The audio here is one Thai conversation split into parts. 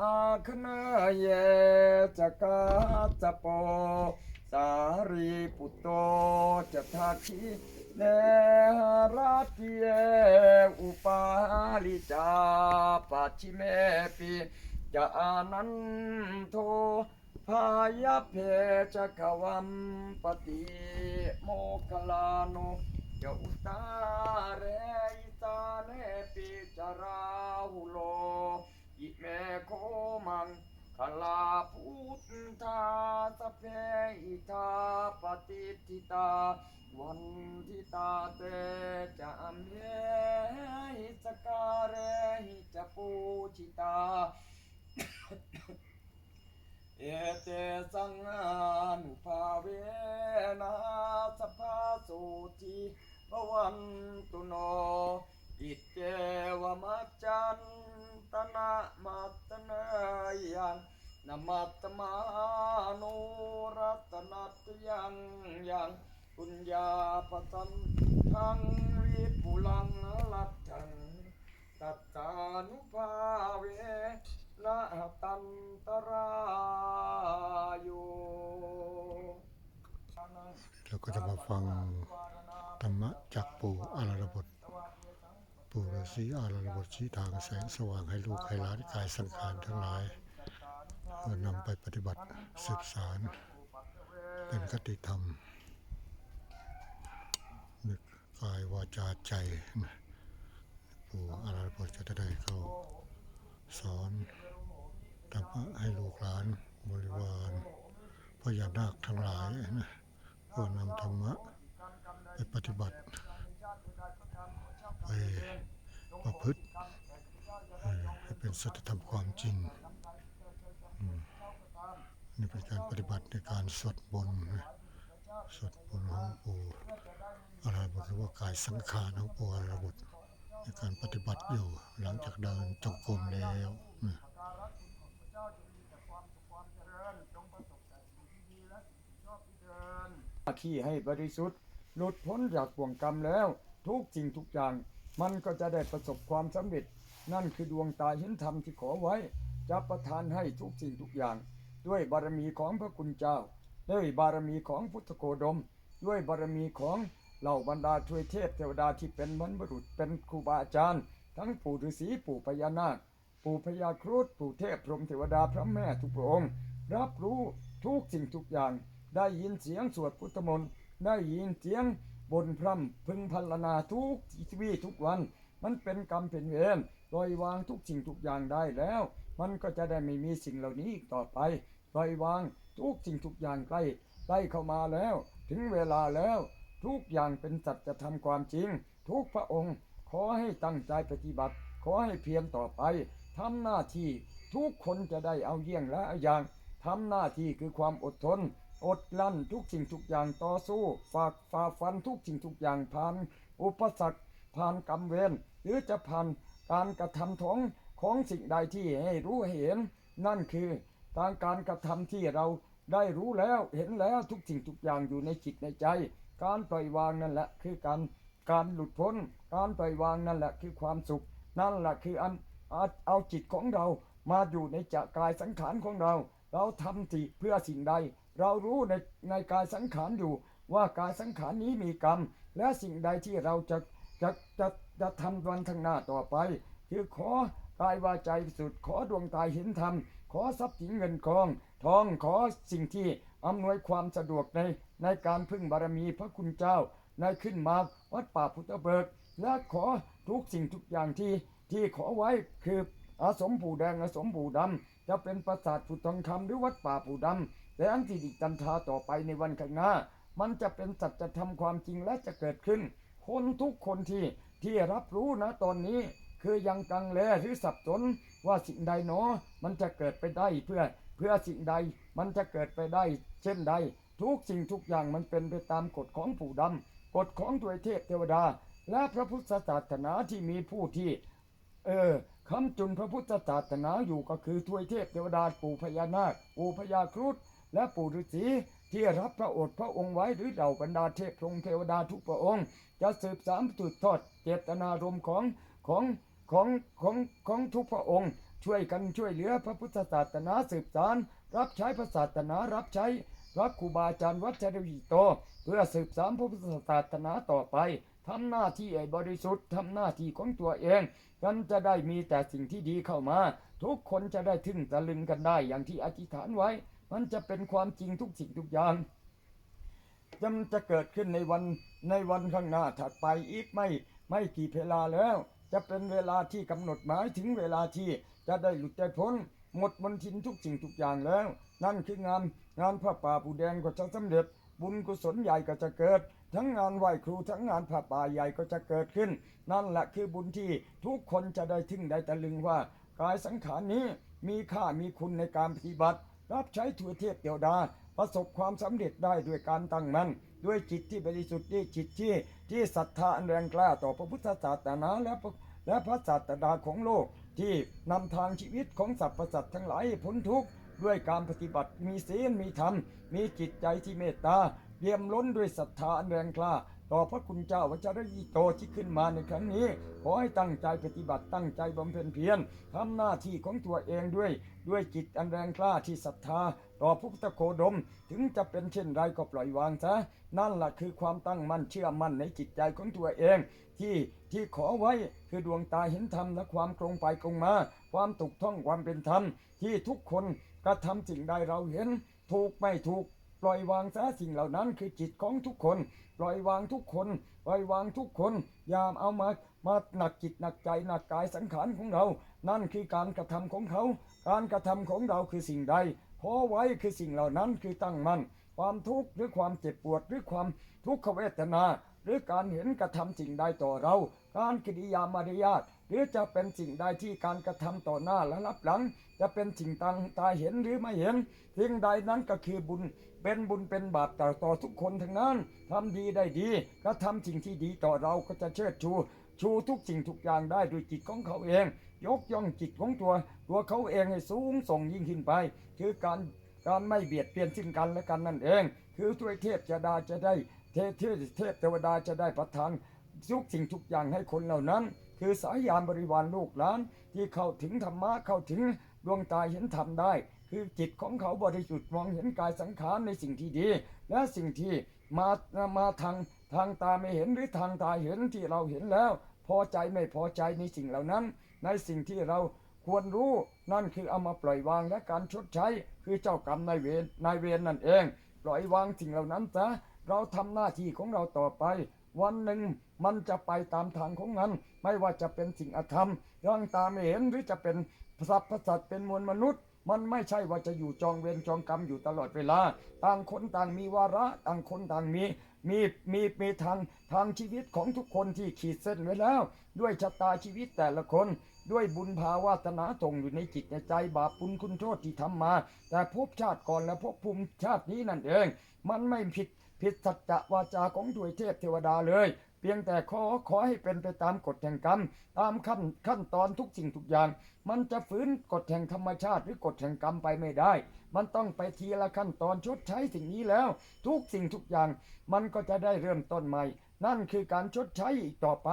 อาคเนเยจะกาจะโป สารีปุตโตจะทาคิเนราติเยอุปาลิจาปัจฉิเมปิจะอานันโทพายาเพจะขวัมปติโมคลานุจะอุตตาเรอิตาเนปิจาราหุโล อิเมโคมังคลาพุทธาสพเพอิทาปฏิทิตา วันทิตาเตจะอัมหิสการเรหิจะปูชิตา เอเตสังอานุภาเวนะสภาสุทีภวันตุโนอิเจวมัจจัน ตนะมัตตนายังนมัตมานุรัตนัตยังยังปุญญาปสันทังวิปุลังลัตถังตัตตานุภาเวนะตันตรายโยเราก็จะมาฟังธรรมะจากปู่อาราบท ปู่ฤาษีอาราบทชี้ทางแสงสว่างให้ลูกให้หลานกายสังขารทั้งหลายเพื่อนำไปปฏิบัติสืบสาร เป็นคติธรรมนึกกายวาจาใจปู่อาราบทจะได้เข้าสอนธรรมะให้ลูกหลานบริวารพญานาคทั้งหลายนะเพื่อนำธรรมะไปปฏิบัติ ปประพฤติให้เป็นสัจธรรมความจริงนี่เป็นการปฏิบัติในการสวดบนต์สวดบนต์ของปู่อารบทหรือว่ากายสังขารของปู่อารบทในการปฏิบัติอยู่หลังจากเดินจงกรมแล้วนะขี้ให้บริสุทธิ์หลุดพ้นจากบ่วงกรรมแล้ว ทุกสิ่งทุกอย่าง มันก็จะได้ประสบความสำเร็จ นั่นคือดวงตาเห็นธรรมที่ขอไว้ จะประทานให้ทุกสิ่งทุกอย่าง ด้วยบารมีของพระคุณเจ้า ด้วยบารมีของพุทธโคดม ด้วยบารมีของเหล่าบรรดาทวยเทพเทวดาที่เป็นมนุษย์บุรุษเป็นครูบาอาจารย์ ทั้งปู่ฤาษีปู่พญานาค ปู่พญาครุฑปู่เทพพรหมเทวดาพระแม่ทุกพระองค์ รับรู้ทุกสิ่งทุกอย่าง ได้ยินเสียงสวดพุทธมนต์ได้ยินเสียง บนพร่ำพึงพรรณนาทุกทีวีทุกวัน มันเป็นกรรมเป็นเวรปล่อยวางทุกสิ่งทุกอย่างได้แล้ว มันก็จะได้ไม่มีสิ่งเหล่านี้อีกต่อไปปล่อยวางทุกสิ่งทุกอย่างใกล้ใกล้เข้ามาแล้ว ถึงเวลาแล้ว ทุกอย่างเป็นสัจธรรมความจริง ทุกพระองค์ ขอให้ตั้งใจปฏิบัติ ขอให้เพียรต่อไปทำหน้าที่ทุกคนจะได้เอาเยี่ยงและเอาอย่างทำหน้าที่คือความอดทน อดลั้นทุกสิ่งทุกอย่างต่อสู้ฝากฝ่าฟันทุกสิ่งทุกอย่างผ่าน อุปสรรคผ่านกรรมเวรหรือจะผ่านการกระทำของของสิ่งใดที่ให้รู้เห็น นั่นคือทางการกระทำที่เราได้รู้แล้วเห็นแล้วทุกสิ่งทุกอย่างอยู่ในจิตในใจ การปล่อยวางนั่นแหละคือการการหลุดพ้น การปล่อยวางนั่นแหละคือความสุข นั่นแหละคืออันเอาจิตของเรามาอยู่ในจักรกายสังขารของเรา เราทำสิเพื่อสิ่งใด เรารู้ในในกายสังขารอยู่ ว่ากายสังขารนี้มีกรรม และสิ่งใดที่เราจะจะจะจะทำวันข้างหน้าต่อไป คือขอกายวาใจสุดขอดวงตาเห็นธรรม ขอทรัพย์สินเงินทอง ทองขอสิ่งที่อำนวยความสะดวกในในการพึ่งบารมีพระคุณเจ้าในขึ้นมาวัดป่าพุทธเบิก และขอทุกสิ่งทุกอย่างที่ที่ขอไว้คืออาสมปู่แดงอาสมปู่ดำจะเป็นปราสาทผุดทองคำหรือวัดป่าปู่ดำ แต่อันที่ดิจันทาต่อไปในวันข้างหน้า มันจะเป็นสัจธรรมความจริงและจะเกิดขึ้น คนทุกคนที่ที่รับรู้นะตอนนี้ คือยังกังเลหรือสับสนว่าสิ่งใดหนอมันจะเกิดไปได้เพื่อเพื่อสิ่งใดมันจะเกิดไปได้ เช่นใด ทุกสิ่งทุกอย่างมันเป็นไปตามกฎของปู่ดำกฎของถวยเทพเทวดา และพระพุทธศาสนาที่มีผู้ที่ เออคำจุนพระพุทธศาสนาอยู่ก็คือทวยเทพเทวดาปู่พญานาคปู่พญาครุฑ และปู่ฤาษีที่รับพระโอษฐ์พระองค์ไว้หรือเหล่าบรรดาเทพพรหมเทวดาทุกพระองค์ จะสืบสานสืบทอดเจตนารมณ์ของของของของของทุกพระองค์ ช่วยกันช่วยเหลือพระพุทธศาสนาสืบสานรับใช้พระศาสนารับใช้พระครูบาอาจารย์วัดเจดีโต เพื่อสืบสานพระพุทธศาสนาต่อไปทำหน้าที่ไอ้บริสุทธิ์ทำหน้าที่ของตัวเองกันจะได้มีแต่สิ่งที่ดีเข้ามา ทุกคนจะได้ทึ่งตะลึงกันได้อย่างที่อธิษฐานไว้ มันจะเป็นความจริงทุกสิ่งทุกอย่างจะมันจะเกิดขึ้นในวันในวันข้างหน้าถัดไปอีกไม่ไม่กี่เวลาแล้ว จะเป็นเวลาที่กำหนดหมายถึงเวลาที่จะได้หลุดได้พ้น หมดมนทินทุกสิ่งทุกอย่างแล้ว นั่นคืองานงานพระป่าปูแดงก็จะสำเร็จ บุญกุศลใหญ่ก็จะเกิด ทั้งงานไหว้ครูทั้งงานพระป่าใหญ่ก็จะเกิดขึ้น นั่นแหละคือบุญที่ทุกคนจะได้ทึ่งได้ตะลึงว่ากายสังขารนี้มีค่ามีคุณในการปฏิบัติ รับใช้ทั่วเทพเดียวดา ประสบความสำเร็จได้ด้วยการตั้งมั่นด้วยจิตที่บริสุทธิ์ด้วยจิตที่ที่ศรัทธาอันแรงกล้าต่อพระพุทธศาสนาและและพระศาสดาของโลกที่นำทางชีวิตของสรรพสัตว์ทั้งหลายพ้นทุกข์ด้วยการปฏิบัติมีศีลมีธรรม มีจิตใจที่เมตตาเยี่ยมล้นด้วยศรัทธาอันแรงกล้าต่อพระคุณเจ้าวจรยิโตที่ขึ้นมาในครั้งนี้ ขอให้ตั้งใจปฏิบัติตั้งใจบำเพ็ญเพียรทำหน้าที่ของตัวเองด้วย ด้วยจิตอันแรงกล้าที่ศรัทธา ต่อพระพุทธโคดม ถึงจะเป็นเช่นไรก็ปล่อยวางซะนั่นแหละคือความตั้งมั่นเชื่อมั่นในจิตใจของตัวเอง ที่ที่ขอไว้คือดวงตาเห็นธรรมและความตรงไปตรงมา ความถูกต้องความเป็นธรรม ที่ทุกคนกระทำสิ่งใดเราเห็น ถูกไม่ถูก ปล่อยวางซะสิ่งเหล่านั้นคือจิตของทุกคน ปล่อยวางทุกคน ปล่อยวางทุกคนอย่าเอามามาหนักจิตหนักใจหนักกายสังขารของเรา นั่นคือการกระทำของเขา การกระทำของเราคือสิ่งใดขอไว้คือสิ่งเหล่านั้นคือตั้งมั่นความทุกข์หรือความเจ็บปวดหรือความทุกขเวทนา หรือการเห็นกระทำสิ่งใดต่อเรา การกิริยามารยาทหรือจะเป็นสิ่งใดที่การกระทำต่อหน้าและรับหลัง จะเป็นสิ่งต่างตาเห็นหรือไม่เห็น สิ่งใดนั้นก็คือบุญ เป็นบุญเป็นบาปต่อต่อทุกคนทั้งนั้นทำดีได้ดีก็ทำสิ่งที่ดีต่อเราก็จะเชิดชู ชูทุกสิ่งทุกอย่างได้ด้วยจิตของเขาเอง ยกย่องจิตของตัว ตัวเขาเองให้สูงส่งยิ่งขึ้นไป คือการการไม่เบียดเบียนซึ่งกันและกันนั่นเอง คือช่วยเทพจะดาจะได้เทเทพเทพเทวดาจะได้ประทานทุกสิ่งทุกอย่างให้คนเหล่านั้น คือสายยานบริวารลูกหลานที่เข้าถึงธรรมะเข้าถึงดวงตาเห็นธรรมได้ คือจิตของเขาบริสุทธิ์มองเห็นกายสังขารในสิ่งที่ดี และสิ่งที่มามาทางทางตาไม่เห็นหรือทางตาเห็นที่เราเห็นแล้ว พอใจไม่พอใจในสิ่งเหล่านั้น ในสิ่งที่เราควรรู้นั่นคือเอามาปล่อยวางและการชดใช้ คือเจ้ากรรมนายเวรนายเวรนั่นเอง ปล่อยวางสิ่งเหล่านั้นซะเราทำหน้าที่ของเราต่อไป วันหนึ่งมันจะไปตามทางของมัน ไม่ว่าจะเป็นสิ่งอธรรมร่างตาไม่เห็นหรือจะเป็นสัตว์สัตว์เป็นมวลมนุษย์ มันไม่ใช่ว่าจะอยู่จองเวรจองกรรมอยู่ตลอดเวลา ต่างคนต่างมีวาระ ต่างคนต่างมีมีมีมีทางทางชีวิตของทุกคนที่ขีดเส้นไว้แล้ว ด้วยชะตาชีวิตแต่ละคน ด้วยบุญภาวาสนาส่งอยู่ในจิตในใจบาปบุญคุณโทษที่ทำมา แต่ภพชาติก่อนและภพภูมิชาตินี้นั่นเอง มันไม่ผิดผิดสัจจะวาจาของถวยเทพเทวดาเลย เพียงแต่ขอขอให้เป็นไปตามกฎแห่งกรรม ตามขั้นขั้นตอนทุกสิ่งทุกอย่าง มันจะฝืนกฎแห่งธรรมชาติหรือกฎแห่งกรรมไปไม่ได้ มันต้องไปทีละขั้นตอนชดใช้สิ่งนี้แล้ว ทุกสิ่งทุกอย่าง มันก็จะได้เริ่มต้นใหม่ นั่นคือการชดใช้อีกต่อไป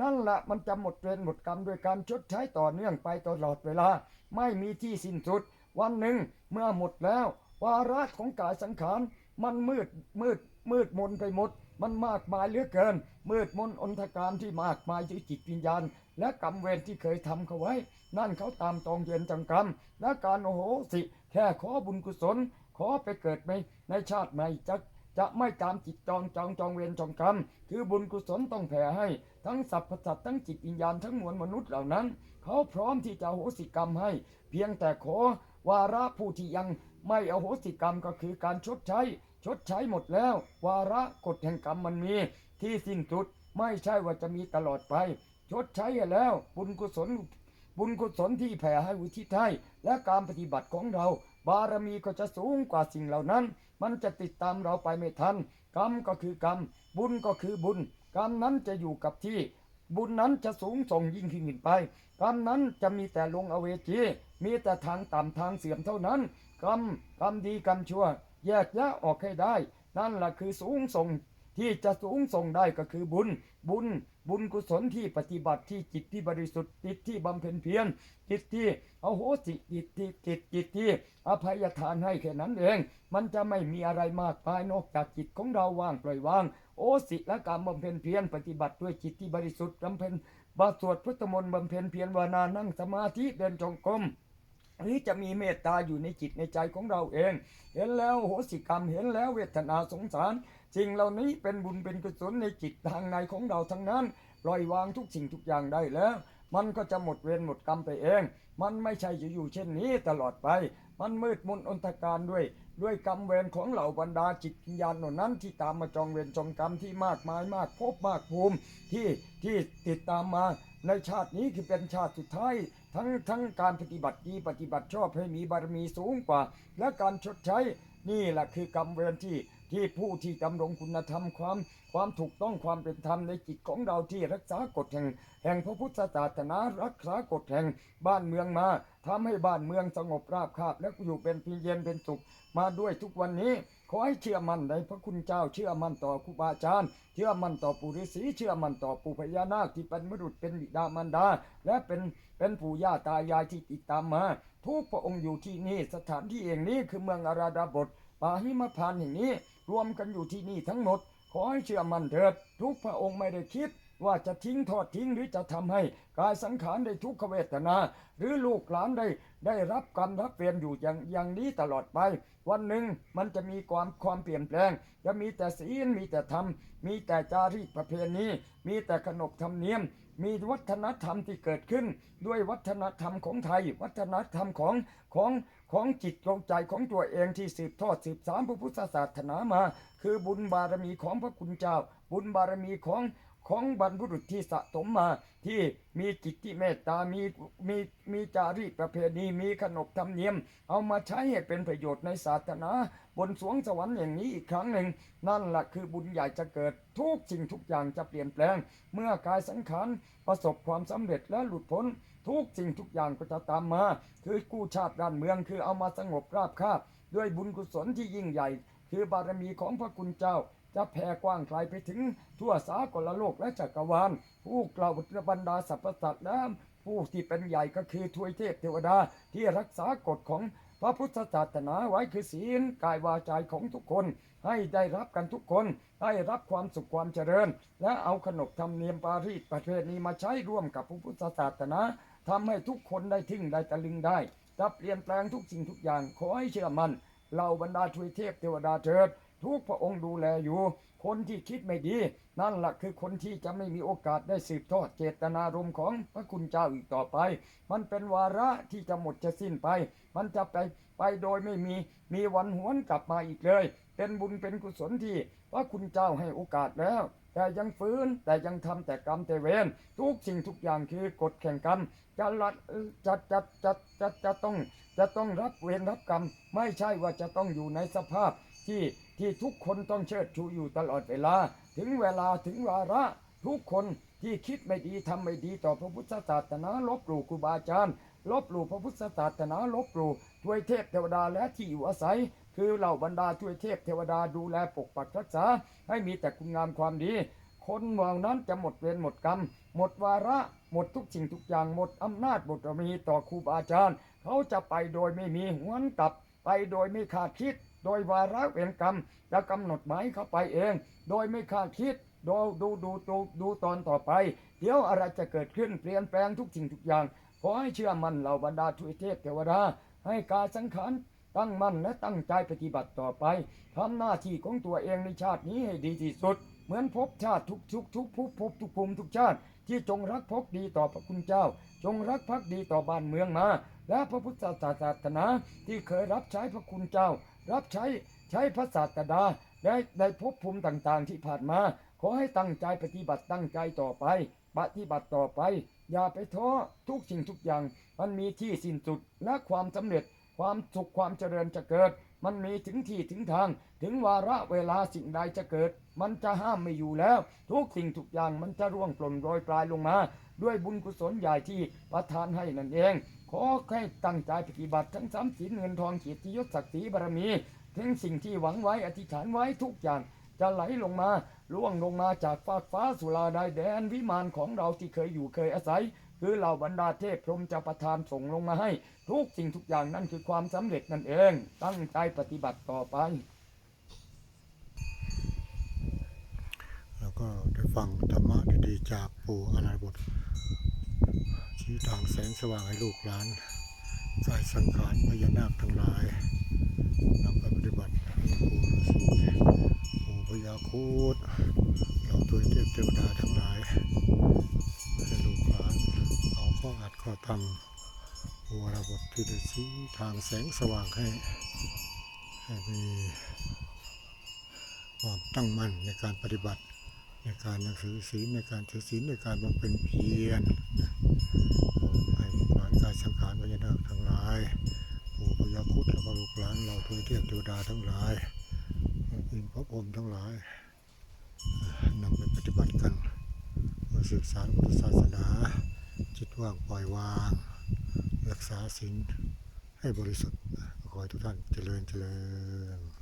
นั่นแหละมันจะหมดเวรหมดกรรมโดยการชดใช้ต่อเนื่องไปตลอดเวลา ไม่มีที่สิ้นสุด วันหนึ่งเมื่อหมดแล้ว วาระของกายสังขารมันมืดมืดมืดมนไปหมด มันมากมายเหลือเกิน มืดมนอนทการที่มากมายที่จิตวิญญาณ และกรรมเวรที่เคยทำเขาไว้ นั่นเขาตามตองเย็นจังกรรม และการโอโหสิ แค่ขอบุญกุศล ขอไปเกิดในในชาติใหม่จะจะไม่ตามจิตจองจองจองเวรจองกรรม คือบุญกุศลต้องแผ่ให้ ทั้งสรรพสัตว์ทั้งจิตวิญญาณทั้งมวลมนุษย์เหล่านั้น เขาพร้อมที่จะโหสิกรรมให้ เพียงแต่ขอวาระผู้ที่ยังไม่อโหสิกรรมก็คือการชดใช้ ชดใช้หมดแล้ว วาระกฎแห่งกรรมมันมีที่สิ้นสุดไม่ใช่ว่าจะมีตลอดไป ชดใช้แล้ว บุญกุศล บุญกุศลที่แผ่ให้อุทิศให้และการปฏิบัติของเรา บารมีก็จะสูงกว่าสิ่งเหล่านั้น มันจะติดตามเราไปไม่ทัน กรรมก็คือกรรม บุญก็คือบุญ กรรมนั้นจะอยู่กับที่ บุญนั้นจะสูงส่งยิ่งขึ้นไป กรรมนั้นจะมีแต่ลงอเวจีมีแต่ทางต่ำทางเสื่อมเท่านั้น กรรมกรรมดีกรรมชั่ว แยกแยะออกให้ได้ นั่นแหละคือสูงส่งที่จะสูงส่งได้ก็คือบุญ บุญ บุญกุศลที่ปฏิบัติที่จิตที่บริสุทธิ์จิตที่บำเพ็ญเพียรจิตที่อโหสิจิตที่จิตจิตที่อภัยทานให้แค่นั้นเอง มันจะไม่มีอะไรมากมายนอกจากจิตของเราว่างปล่อยวาง โอสิและการบำเพ็ญเพียรปฏิบัติด้วยจิตที่บริสุทธิ์บำเพ็ญบาสวดพุทธมนต์บำเพ็ญเพียรวานานั่งสมาธิเดินจงกรม หรือจะมีเมตตาอยู่ในจิตในใจของเราเอง เห็นแล้วโหสิกรรมเห็นแล้วเวทนาสงสารสิ่งเหล่านี้เป็นบุญเป็นกุศลในจิตทางในของเราทั้งนั้นปล่อยวางทุกสิ่งทุกอย่างได้แล้ว มันก็จะหมดเวรหมดกรรมไปเอง มันไม่ใช่จะอยู่เช่นนี้ตลอดไป มันมืดมนอนตการด้วย ด้วยกรรมเวรของเหล่าบรรดาจิตวิญญาณเหล่านั้นที่ตามมาจองเวรจองกรรมที่มากมายมากภพมากภูมิที่ที่ติดตามมาในชาตินี้คือเป็นชาติสุดท้าย ทั้งทั้งการปฏิบัติดีปฏิบัติชอบให้มีบารมีสูงกว่า และการชดใช้นี่แหละคือกรรมเวรที่ที่ผู้ที่ดำรงคุณธรรมความ ความถูกต้องความเป็นธรรมในจิตของเราที่รักษากฎแห่ง แห่งพระพุทธศาสนารักษากฎแห่งบ้านเมืองมาทำให้บ้านเมืองสงบราบคาบและอยู่เป็นพีเย็นเป็นสุขมาด้วยทุกวันนี้ ขอให้เชื่อมั่นในพระคุณเจ้า เชื่อมั่นต่อครูบาอาจารย์ เชื่อมั่นต่อปู่ฤาษีเชื่อมั่นต่อปู่พญานาคที่เป็นมรุษเป็นบิดามารดา และเป็นเป็นปู่ย่าตายายที่ติดตามมา ทุกพระองค์อยู่ที่นี่สถานที่เองนี้คือเมืองอาราดาบทป่าหิมพานต์แห่งนี้ รวมกันอยู่ที่นี่ทั้งหมด ขอให้เชื่อมั่นเถิด ทุกพระองค์ไม่ได้คิด ว่าจะทิ้งทอดทิ้งหรือจะทำให้กายสังขารได้ทุกขเวทนา หรือลูกหลานได้ได้รับกรรมรับเวรอยู่อย่างอย่างนี้ตลอดไป วันหนึ่งมันจะมีความความเปลี่ยนแปลง จะมีแต่ศีลมีแต่ธรรม มีแต่จารีตประเพณีมีแต่ขนบธรรมเนียม มีวัฒนธรรมที่เกิดขึ้น ด้วยวัฒนธรรมของไทย วัฒนธรรมของของของจิตของใจของตัวเองที่สืบทอดสืบสานพระพุทธศาสนามา คือบุญบารมีของพระคุณเจ้า บุญบารมีของ ของบรรพบุรุษที่สะสมมาที่มีจิตที่เมตตา มีมีมีจารีตประเพณีมีขนบธรรมเนียม เอามาใช้ให้เป็นประโยชน์ในศาสนา บนสวงสวรรค์อย่างนี้อีกครั้งหนึ่ง นั่นแหละคือบุญใหญ่จะเกิดทุกสิ่งทุกอย่างจะเปลี่ยนแปลง เมื่อกายสังขารประสบความสำเร็จและหลุดพ้นทุกสิ่งทุกอย่างก็จะตามมา คือกู้ชาติด้านเมืองคือเอามาสงบราบคาบด้วยบุญกุศลที่ยิ่งใหญ่ คือบารมีของพระคุณเจ้า จะแผ่กว้างไกลไปถึงทั่วสากลโลกและจักรวาล ผู้กล่าวบรรดาสรรพสัตว์และผู้ที่เป็นใหญ่ก็คือทวยเทพเทวดาที่รักษากฎของพระพุทธศาสนาไว้คือศีลกายวาจาของทุกคน ให้ได้รับกันทุกคนให้รับความสุขความเจริญ และเอาขนบธรรมเนียมปารีตประเพณีมาใช้ร่วมกับพระพุทธศาสนาทำให้ทุกคนได้ทึ่งได้ตะลึงได้จะเปลี่ยนแปลงทุกสิ่งทุกอย่างขอให้เชื่อมัน่นเหล่าบรรดาทวยเทพเทวดาเถิด ทุกพระองค์ดูแลอยู่ คนที่คิดไม่ดี นั่นแหละคือคนที่จะไม่มีโอกาสได้สืบทอดเจตนารมณ์ของพระคุณเจ้าอีกต่อไป มันเป็นวาระที่จะหมดจะสิ้นไป มันจะไปไปโดยไม่มีมีวันหวนกลับมาอีกเลย เป็นบุญเป็นกุศลที่พระคุณเจ้าให้โอกาสแล้วแต่ยังฟื้นแต่ยังทำแต่กรรมแต่เวรทุกสิ่งทุกอย่างคือกฎแข่งกรรมจะรัดจะจะจะจะจะต้องจะต้องรับเวรรับกรรม ไม่ใช่ว่าจะต้องอยู่ในสภาพ ที่ที่ทุกคนต้องเชิดชูอยู่ตลอดเวลา ถึงเวลาถึงวาระทุกคนที่คิดไม่ดีทำไม่ดีต่อพระพุทธศาสนาลบหลู่ครูบาอาจารย์ลบหลู่พระพุทธศาสนาลบหลู่ทวยเทพเทวดาและที่อยู่อาศัย คือเหล่าบรรดาทวยเทพเทวดาดูแลปกปักรักษา ให้มีแต่คุณงามความดี คนเหล่านั้นจะหมดเวรหมดกรรม หมดวาระ หมดทุกสิ่งทุกอย่างหมดอำนาจหมดบารมีต่อครูบาอาจารย์ เขาจะไปโดยไม่มีหวนกลับ ไปโดยไม่คาดคิด โดยวาระเวรกรรมจะกำหนดหมายเขาไปเอง โดยไม่คาดคิดดูดูดูดูดูตอนต่อไป เดี๋ยวอะไรจะเกิดขึ้นเปลี่ยนแปลงทุกสิ่งทุกอย่าง ขอให้เชื่อมั่นเหล่าบรรดาทุยเทพเทวดาให้การสังขารตั้งมั่นและตั้งใจปฏิบัติต่อไปทำหน้าที่ของตัวเองในชาตินี้ให้ดีที่สุด เหมือนภพชาติทุกทุกทุกภพภพทุกภูมิทุกชาติ ที่จงรักภักดีต่อพระคุณเจ้า จงรักภักดีต่อบ้านเมืองมา และพระพุทธศาสนาที่เคยรับใช้พระคุณเจ้า รับใช้ใช้พระศาสดาได้ในภพบภูมิต่างๆที่ผ่านมา ขอให้ตั้งใจปฏิบัติตั้งใจต่อไป ปฏิบัติต่อไป อย่าไปท้อทุกสิ่งทุกอย่าง มันมีที่สิ้นสุดและความสำเร็จ ความสุขความเจริญจะเกิด มันมีถึงที่ถึงทาง ถึงวาระเวลาสิ่งใดจะเกิด มันจะห้ามไม่อยู่แล้ว ทุกสิ่งทุกอย่างมันจะร่วงปล่นโรยปลายลงมา ด้วยบุญกุศลใหญ่ที่ประทานให้นั่นเอง ขอให้ตั้งใจปฏิบัติทั้งสามศีลเงินทองเกียรติยศศักดิ์ศรีบารมี ถึงสิ่งที่หวังไว้อธิษฐานไว้ทุกอย่างจะไหลลงมาล่วงลงมาจากฟากฟ้าสุราไดแดนวิมานของเราที่เคยอยู่เคยอาศัย คือเหล่าบรรดาเทพพรหมจะประทานส่งลงมาให้ ทุกสิ่งทุกอย่างนั่นคือความสำเร็จนั่นเอง ตั้งใจปฏิบัติต่อไป แล้วก็ได้ ฟังธรรมะดีๆจากปู่อนาบทชี้ทางแสงสว่างให้ลูกหลานกายสังขารพญานาคทั้งหลายนำไปปฏิบัติปู่ฤาษีปู่พญาครุดเราตัวเทพเทวดาทั้งหลายให้ลูกหลานเอาข้ออัดข้อทำปู่อนาบทที่ได้ชี้ทางแสงสว่างให้ให้มีความตั้งมั่นในการปฏิบัติ ในการหนังสือศีลในการถือศีลในการบำเพ็ญเพียรนให้หลานกายสังขารพญานาคทั้งหลายปู่พญาครุฑแล้วก็ลูกหลานเราทวยเทพเทวดาทั้งหลายอินพระพรหมทั้งหลายนำไปปฏิบัติกันเมื่อศึกษาพุทธศาสนา จิตว่างปล่อยวาง รักษาศีลให้บริสุทธิ์ขอให้ทุกท่านเจริญเจริญ